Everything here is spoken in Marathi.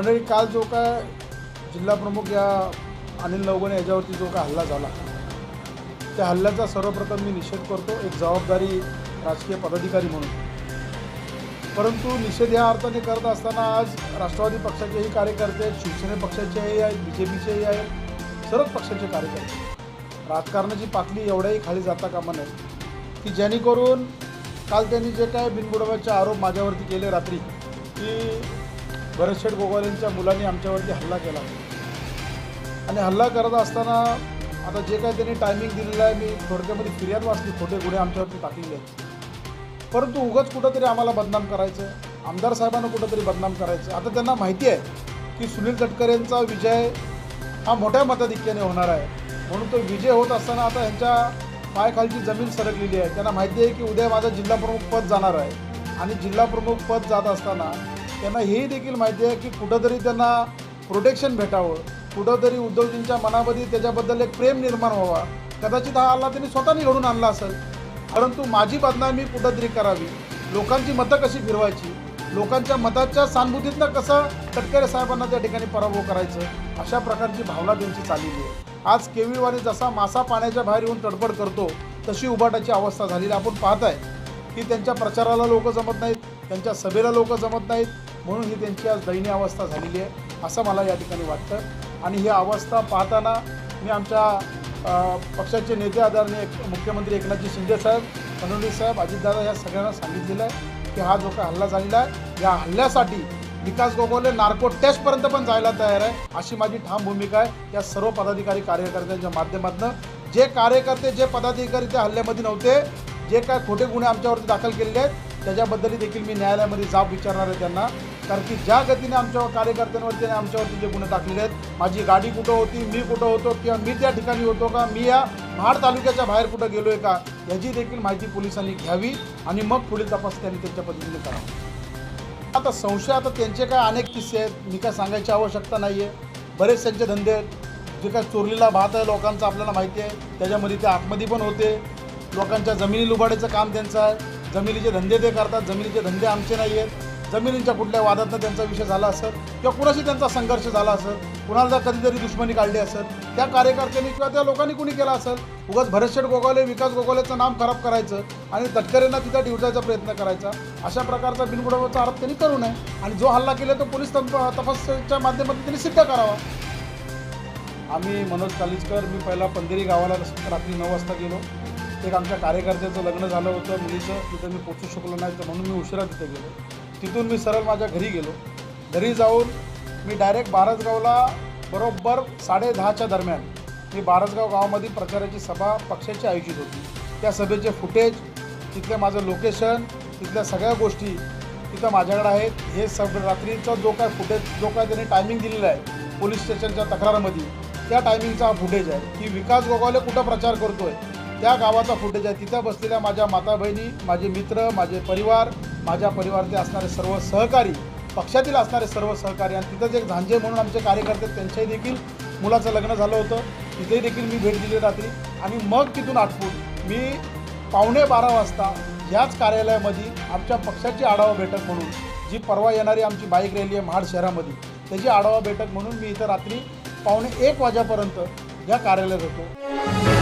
काल जो काय जिल्हा प्रमुख या अनिल नवगणे याच्यावरती जो काय हल्ला झाला त्या हल्ल्याचा सर्वप्रथम मी निषेध करतो एक जबाबदारी राजकीय पदाधिकारी म्हणून. परंतु निषेध या अर्थाने करत असताना आज राष्ट्रवादी पक्षाचेही कार्यकर्ते आहेत शिवसेने पक्षाचेही आहेत बी जे पीचेही आहेत सर्वच पक्षाचे कार्यकर्ते. राजकारणाची पातळी एवढ्याही खाली जाता कामा नये की जेणेकरून काल त्यांनी जे काय बिनबुडावाचे आरोप माझ्यावरती केले रात्री की भरतशेठ गोगावलेंच्या मुलांनी आमच्यावरती हल्ला केला. आणि हल्ला करत असताना आता जे काय त्यांनी टायमिंग दिलेलं आहे मी थोडक्यामध्ये फिर्याद वाचली खोटे गुन्हे आमच्यावरती टाकलेले आहेत. परंतु उगाच कुठंतरी आम्हाला बदनाम करायचं आमदार साहेबांना कुठंतरी बदनाम करायचं. आता त्यांना माहिती आहे की सुनील तटकरेंचा विजय हा मोठ्या मताधिक्याने होणार आहे. म्हणून तो विजय होत असताना आता ह्यांच्या पायाखालची जमीन सरकलेली आहे. त्यांना माहिती आहे की उद्या माझं जिल्हा प्रमुख पद जाणार आहे. आणि जिल्हाप्रमुख पद जात असताना त्यांना हेही देखील माहिती आहे की कुठंतरी त्यांना प्रोटेक्शन भेटावं. कुठंतरी उद्धवजींच्या मनामध्ये त्याच्याबद्दल एक प्रेम निर्माण व्हावा. कदाचित हा हल्ला त्यांनी स्वतःने घडून आणला असेल. परंतु माझी बदनामी कुठंतरी करावी. लोकांची मतं कशी फिरवायची? लोकांच्या मताच्या सानुभूतीतनं कसं तटकरे साहेबांना त्या ठिकाणी पराभव करायचं? अशा प्रकारची भावना त्यांची चाललेली आहे. आज केविळवाणी जसा मासा पाण्याच्या बाहेर येऊन तडफड करतो तशी उभाटाची अवस्था झालेली आपण पाहत आहे की त्यांच्या प्रचाराला लोक जमत नाहीत त्यांच्या सभेला लोक जमत नाहीत म्हणून ही त्यांची आज दयनीय अवस्था झालेली आहे असं मला या ठिकाणी वाटतं. आणि ही अवस्था पाहताना मी आमच्या पक्षाचे नेते आदरणीय मुख्यमंत्री एकनाथजी शिंदे साहेब फडणवीस साहेब अजितदादा या सगळ्यांना सांगितलेलं आहे की हा जो काय हल्ला झालेला आहे या हल्ल्यासाठी विकास गोगोले नार्को टेस्टपर्यंत पण जायला तयार आहे अशी माझी ठाम भूमिका आहे. या सर्व पदाधिकारी कार्यकर्त्यांच्या माध्यमातून जे कार्यकर्ते जे पदाधिकारी त्या हल्ल्यामध्ये नव्हते जे काय खोटे गुन्हे आमच्यावरती दाखल केलेले आहेत त्याच्याबद्दलही देखील मी न्यायालयामध्ये जाब विचारणार आहे त्यांना. कारण की ज्या गतीने आमच्या कार्यकर्त्यांवरती आणि आमच्यावरती जे गुन्हे टाकलेले आहेत माझी गाडी कुठं होती मी कुठं होतो किंवा मी त्या ठिकाणी होतो का मी या महाड तालुक्याच्या बाहेर कुठं गेलो आहे का याची देखील माहिती पोलिसांनी घ्यावी आणि मग पुढील तपास त्यांनी त्यांच्या पद्धतीने करावा. आता संशय आता त्यांचे काय अनेक किस्से आहेत मी काय सांगायची आवश्यकता नाही आहे बरेच त्यांचे धंदे आहेत. जे काय चोरलेला भात आहे लोकांचा आपल्याला माहिती आहे. त्याच्यामध्ये ते आतमध्ये पण होते. लोकांच्या जमिनी लुबाडायचं काम त्यांचं आहे. जमिनीचे धंदे ते करतात जमिनीचे धंदे आमचे नाही आहेत. जमिनींच्या कुठल्या वादातनं त्यांचा विषय झाला असेल किंवा कुणाशी त्यांचा संघर्ष झाला असेल कुणाला जर कधीतरी दुश्मनी काढली असेल त्या कार्यकर्त्यांनी किंवा त्या लोकांनी कुणी केला असेल उगाच भरतशेठ गोगावले विकास गोगावलेचं नाम खराब करायचं आणि तटकरेंना तिथं डिवटायचा प्रयत्न करायचा. अशा प्रकारचा बिनबुडावाचा आरोप त्यांनी करू नये आणि जो हल्ला केला तो पोलीस तप तपासच्या माध्यमातून त्यांनी सिद्ध करावा. आम्ही मनोज कालिचकर मी पहिला पंधेरी गावाला रात्री नऊ वाजता गेलो. एक आमच्या कार्यकर्त्याचं लग्न झालं होतं मुलीचं तिथं मी पोचू शकलो नाही तर म्हणून मी उशिरा तिथे गेलो. तिथून मी सरळ माझ्या घरी गेलो. घरी जाऊन मी डायरेक्ट बारसगावला बरोबर साडे दहाच्या दरम्यान मी बारसगाव गावामध्ये प्रचाराची सभा पक्षाची आयोजित होती. त्या सभेचे फुटेज तिथलं माझं लोकेशन तिथल्या सगळ्या गोष्टी तिथं माझ्याकडे आहेत. हे सब रात्रीचा जो काय फुटेज जो काय त्यांनी टायमिंग दिलेला आहे पोलीस स्टेशनच्या तक्रारामध्ये त्या टायमिंगचा हा फुटेज आहे. की विकास गोगावले कुठं प्रचार करतो आहे त्या गावाचा फुटेज आहे. तिथं बसलेल्या माझ्या माता बहिणी माझे मित्र माझे परिवार माझ्या परिवारातले असणारे सर्व सहकारी पक्षातील असणारे सर्व सहकारी आणि तिथं एक झांजे म्हणून आमचे कार्यकर्ते त्यांच्याही देखील मुलाचं लग्न झालं होतं. तिथेही देखील मी भेट दिली रात्री. आणि मग तिथून आटपून मी पावणे बारा वाजता याच कार्यालयामध्ये आमच्या पक्षाची आढावा बैठक म्हणून जी परवा येणारी आमची बाईक रॅली आहे महाड शहरामध्ये त्याची आढावा बैठक म्हणून मी इथं रात्री पावणे एक वाजेपर्यंत या कार्यालयात होतो.